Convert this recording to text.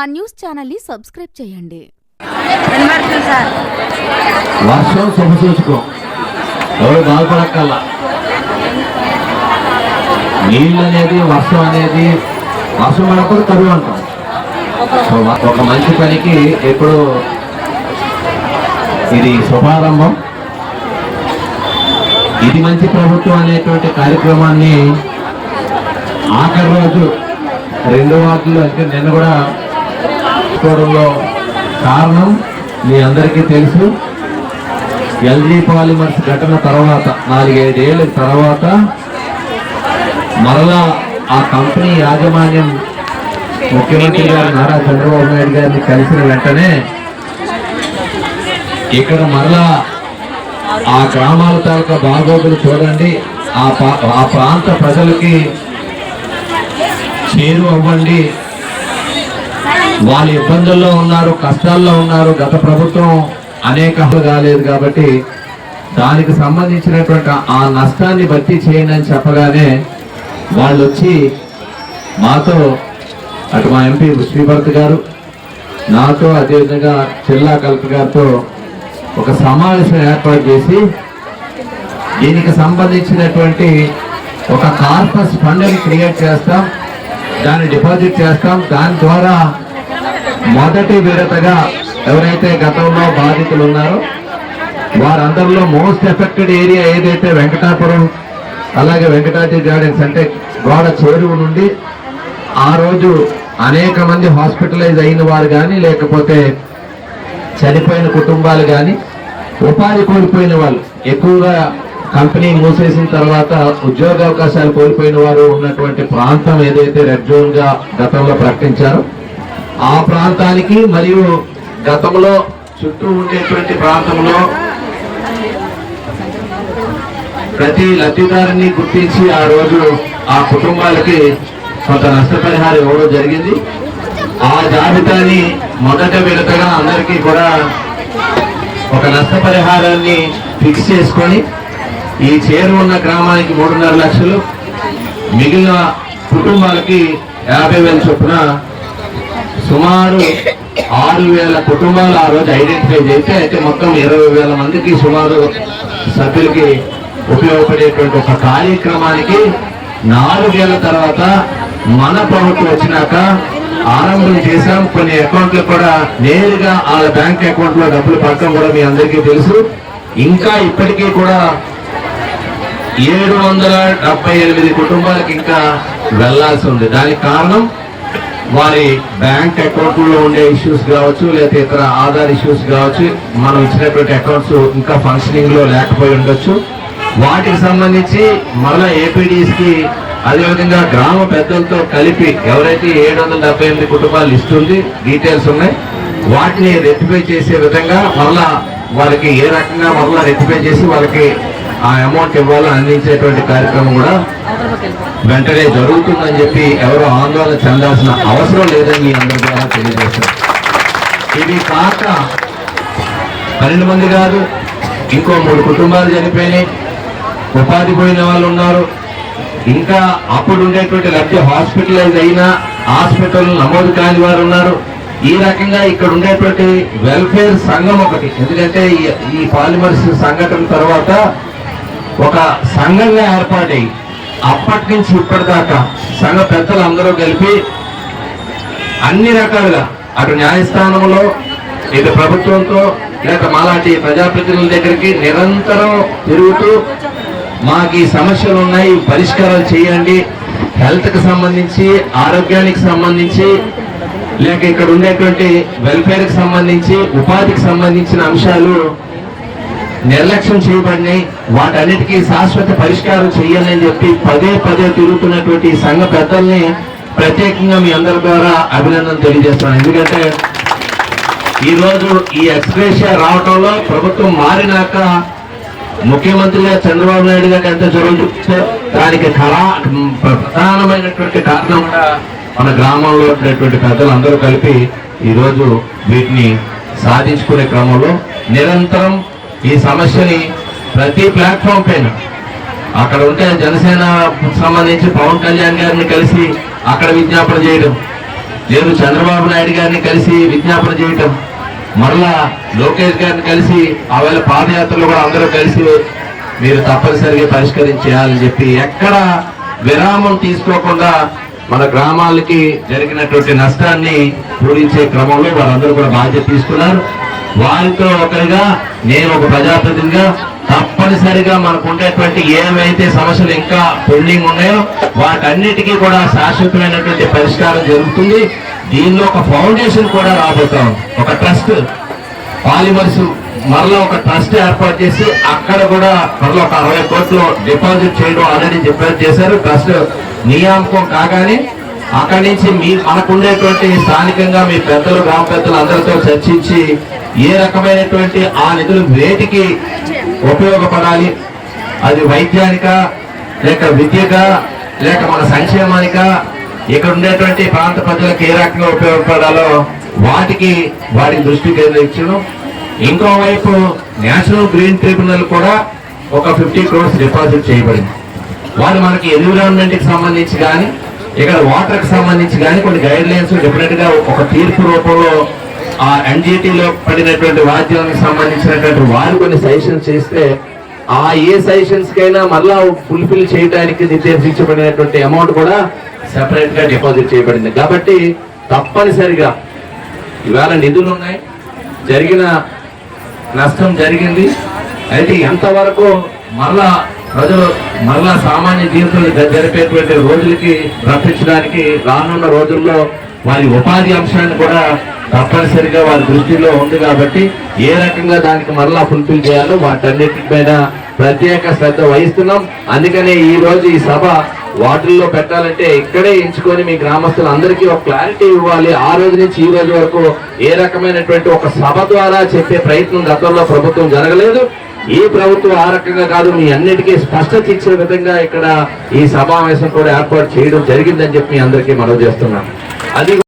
మా న్యూస్ ఛానల్ని సబ్స్క్రైబ్ చేయండి. వర్షం శుభ ఎవరు బాధపడక్కల్లా నీళ్ళు అనేది వర్షం అనేది వర్షం పడకపోతే కరువు అంటాం. ఒక మంచి పనికి ఎప్పుడు ఇది శుభారంభం. ఇది మంచి ప్రభుత్వం అనేటువంటి కార్యక్రమాన్ని ఆఖరి రోజు రెండు వార్డులు అంటే నిన్న కూడా తీసుకోవడంలో కారణం మీ అందరికీ తెలుసు. ఎల్జీ పాలిమర్స్ ఘటన తర్వాత నాలుగైదేళ్ళ తర్వాత మరలా ఆ కంపెనీ యాజమాన్యం ముఖ్యమంత్రి గారు నారా చంద్రబాబు నాయుడు గారిని కలిసిన వెంటనే ఇక్కడ మరలా ఆ గ్రామాల తాలూకా బాగోగులు చూడండి. ఆ పా- ఆ ప్రాంత ప్రజలకి చేరు అవ్వండి. వాళ్ళు ఇబ్బందుల్లో ఉన్నారు కష్టాల్లో ఉన్నారు. గత ప్రభుత్వం అనేక కాలేదు కాబట్టి దానికి సంబంధించినటువంటి ఆ నష్టాన్ని భర్తీ చేయండి అని చెప్పగానే వాళ్ళు వచ్చి మాతో అటు మా ఎంపీ శ్రీభర్త్ గారు నాతో అదేవిధంగా జిల్లా కలెక్టర్ గారితో ఒక సమావేశం ఏర్పాటు చేసి దీనికి సంబంధించినటువంటి ఒక కార్పస్ ఫండ్ని క్రియేట్ చేస్తాం దాన్ని డిపాజిట్ చేస్తాం. దాని ద్వారా మొదటి విడతగా ఎవరైతే గతంలో బాధితులు ఉన్నారో వారందరిలో మోస్ట్ ఎఫెక్టెడ్ ఏరియా ఏదైతే వెంకటాపురం అలాగే వెంకటాద్రి గార్డెన్స్ అంటే గోడ చేరువు నుండి ఆ రోజు అనేక మంది హాస్పిటలైజ్ అయిన వారు కానీ లేకపోతే చనిపోయిన కుటుంబాలు కానీ ఉపాధి కోల్పోయిన వాళ్ళు ఎక్కువగా కంపెనీ మూసేసిన తర్వాత ఉద్యోగ అవకాశాలు కోల్పోయిన వారు ఉన్నటువంటి ప్రాంతం ఏదైతే రెడ్ జోన్గా గతంలో ప్రకటించారో ఆ ప్రాంతానికి మరియు గతంలో చుట్టూ ఉండేటువంటి ప్రాంతంలో ప్రతి లబ్ధిదారుని గుర్తించి ఆ రోజు ఆ కుటుంబాలకి కొంత నష్టపరిహారం ఇవ్వడం జరిగింది. ఆ జాబితాని మొదట విడతగా అందరికీ కూడా ఒక నష్టపరిహారాన్ని ఫిక్స్ చేసుకొని ఈ చేరు ఉన్న గ్రామానికి మూడున్నర లక్షలు మిగిలిన కుటుంబాలకి యాభై వేల చొప్పున సుమారు ఆరు వేల కుటుంబాలు ఆ రోజు ఐడెంటిఫై చేస్తే అయితే మొత్తం ఇరవై వేల మందికి సుమారు సభ్యులకి ఉపయోగపడేటువంటి ఒక కార్యక్రమానికి నాలుగేళ్ళ తర్వాత మన ప్రభుత్వం వచ్చినాక ఆరంభం చేశాం. కొన్ని అకౌంట్లు కూడా నేరుగా వాళ్ళ బ్యాంక్ అకౌంట్లో డబ్బులు పడటం కూడా మీ అందరికీ తెలుసు. ఇంకా ఇప్పటికీ కూడా ఏడు వందల డెబ్బై ఎనిమిది కుటుంబాలకు ఇంకా వెళ్ళాల్సి ఉంది. దానికి కారణం వారి బ్యాంక్ అకౌంట్లో ఉండే ఇష్యూస్ కావచ్చు లేదా ఇతర ఆధార్ ఇష్యూస్ కావచ్చు మనం ఇచ్చినటువంటి అకౌంట్స్ ఇంకా ఫంక్షనింగ్లో లేకపోయి ఉండొచ్చు. వాటికి సంబంధించి మళ్ళా ఏపీడీస్కి అదేవిధంగా గ్రామ పెద్దలతో కలిపి ఎవరైతే ఏడు వందల డెబ్బై ఎనిమిది కుటుంబాలు ఇస్తుంది డీటెయిల్స్ ఉన్నాయి వాటిని రెక్టిఫై చేసే విధంగా మళ్ళా వాళ్ళకి ఏ రకంగా మళ్ళా రెక్టిఫై చేసి వాళ్ళకి ఆ అమౌంట్ ఇవ్వాలని అందించేటువంటి కార్యక్రమం కూడా వెంటనే జరుగుతుందని చెప్పి ఎవరు ఆందోళన చెందాల్సిన అవసరం లేదని మీ అందరి ద్వారా తెలియజేస్తారు ఇది కాక పన్నెండు మంది కాదు ఇంకో మూడు కుటుంబాలు చనిపోయినాయి. ఉపాధి పోయిన వాళ్ళు ఉన్నారు. ఇంకా అప్పుడు ఉండేటువంటి లబ్ధి హాస్పిటలైజ్ అయినా హాస్పిటల్ నమోదు కాని వారు ఉన్నారు. ఈ రకంగా ఇక్కడ ఉండేటువంటి వెల్ఫేర్ సంఘం ఒకటి. ఎందుకంటే ఈ- ఈ పాలిమర్స్ సంఘటన తర్వాత ఒక సంఘంగా ఏర్పాటై అప్పటి నుంచి ఇప్పటిదాకా సంఘ పెద్దలు అందరూ కలిపి అన్ని రకాలుగా అటు న్యాయస్థానంలో ఇటు ప్రభుత్వంతో లేక మాలాంటి ప్రజాప్రతినిధుల దగ్గరికి నిరంతరం తిరుగుతూ మాకు ఈ సమస్యలు ఉన్నాయి పరిష్కారాలు చేయండి. హెల్త్కి సంబంధించి ఆరోగ్యానికి సంబంధించి లేక ఇక్కడ ఉండేటువంటి వెల్ఫేర్కి సంబంధించి ఉపాధికి సంబంధించిన అంశాలు నిర్లక్ష్యం చేయబడినాయి. వాటన్నిటికీ శాశ్వత పరిష్కారం చేయాలని చెప్పి పదే పదే తిరుగుతున్నటువంటి సంఘ పెద్దల్ని ప్రత్యేకంగా మీ అందరి ద్వారా అభినందన తెలియజేస్తున్నాను. ఎందుకంటే ఈ రోజు ఈ ఎక్స్ప్రెషియా రావటంలో ప్రభుత్వం మారినాక ముఖ్యమంత్రిగా చంద్రబాబు నాయుడు గారు ఎంత చొరవ చూపించారు దానికి కళా ప్రధానమైనటువంటి కారణం కూడా మన గ్రామంలో ఉన్నటువంటి పెద్దలు అందరూ కలిపి ఈ రోజు వీటిని సాధించుకునే క్రమంలో నిరంతరం ఈ సమస్యని ప్రతి ప్లాట్ఫామ్ పైన అక్కడ ఉంటే జనసేన సంబంధించి పవన్ కళ్యాణ్ గారిని కలిసి అక్కడ విజ్ఞాపన చేయడం లేదు చంద్రబాబు నాయుడు గారిని కలిసి విజ్ఞాపన చేయటం మరలా లోకేష్ గారిని కలిసి ఆవేళ పాదయాత్రలు కూడా అందరూ కలిసి మీరు తప్పనిసరిగా పరిష్కరించేయాలని చెప్పి ఎక్కడ విరామం తీసుకోకుండా మన గ్రామాలకి జరిగినటువంటి నష్టాన్ని పూరించే క్రమంలో వారందరూ కూడా బాధ్యత తీసుకున్నారు. వారితో ఒకరిగా నేను ఒక ప్రజాప్రతినిధిగా తప్పనిసరిగా మనకు ఉండేటువంటి ఏమైతే సమస్యలు ఇంకా పెండింగ్ ఉన్నాయో వాటన్నిటికీ కూడా శాశ్వతమైనటువంటి పరిష్కారం జరుగుతుంది. దీనిలో ఒక ఫౌండేషన్ కూడా రాబోతాం ఒక ట్రస్ట్ పాలిమర్స్ మరలా ఒక ట్రస్ట్ ఏర్పాటు చేసి అక్కడ కూడా మరలా ఒక అరవై కోట్లు డిపాజిట్ చేయడం ఆల్రెడీ డిపాజిట్ చేశారు. ట్రస్ట్ నియామకం కాగానే అక్కడి నుంచి మీ మనకుండేటువంటి స్థానికంగా మీ పెద్దలు గ్రామ పెద్దలు అందరితో చర్చించి ఏ రకమైనటువంటి ఆ నిధులు వేటికి ఉపయోగపడాలి? అది వైద్యానిక లేక విద్యగా లేక మన సంక్షేమానిక? ఇక్కడ ఉండేటువంటి ప్రాంత ప్రజలకు ఏ రకంగా ఉపయోగపడాలో వాటికి వాటికి దృష్టి కేంద్రీకరించడం. ఇంకోవైపు నేషనల్ గ్రీన్ ట్రిబ్యునల్ కూడా ఒక ఫిఫ్టీ క్రోర్స్ డిపాజిట్ చేయబడింది. వారు మనకి ఎన్విరాన్మెంట్కి సంబంధించి కానీ ఇక్కడ వాటర్కి సంబంధించి కానీ కొన్ని గైడ్ లైన్స్ డెఫినెట్గా ఒక తీర్పు రూపంలో ఆ NGT పడినటువంటి వాద్యానికి సంబంధించినటువంటి వారు కొన్ని సజెషన్స్ చేస్తే ఆ ఏ సజెషన్స్ కైనా మళ్ళా ఫుల్ఫిల్ చేయడానికి నిర్దేశించబడినటువంటి అమౌంట్ కూడా సెపరేట్గా డిపాజిట్ చేయబడింది. కాబట్టి తప్పనిసరిగా ఇవాళ నిధులు ఉన్నాయి జరిగిన నష్టం జరిగింది. అయితే ఎంతవరకు మళ్ళా ప్రజలు మరలా సామాన్య జీవితంలో జరిపేటువంటి రోజులకి రప్పించడానికి రానున్న రోజుల్లో వారి ఉపాధి అంశాన్ని కూడా తప్పనిసరిగా వారి దృష్టిలో ఉంది కాబట్టి ఏ రకంగా దానికి మరలా ఫుల్ఫిల్ చేయాలో వాటన్నిటి పైన ప్రత్యేక శ్రద్ధ వహిస్తున్నాం. అందుకనే ఈ రోజు ఈ సభ వాటిల్లో పెట్టాలంటే ఇక్కడే ఎంచుకొని మీ గ్రామస్తులందరికీ ఒక క్లారిటీ ఇవ్వాలి. ఆ రోజు నుంచి ఈ రోజు వరకు ఏ రకమైనటువంటి ఒక సభ ద్వారా చెప్పే ప్రయత్నం గతంలో ప్రభుత్వం జరగలేదు. ఈ ప్రభుత్వం ఆ రకంగా కాదు మీ అన్నిటికీ స్పష్టత ఇచ్చే విధంగా ఇక్కడ ఈ సమావేశం కూడా ఏర్పాటు చేయడం జరిగిందని చెప్పి మీ అందరికీ మనవి చేస్తున్నాం అది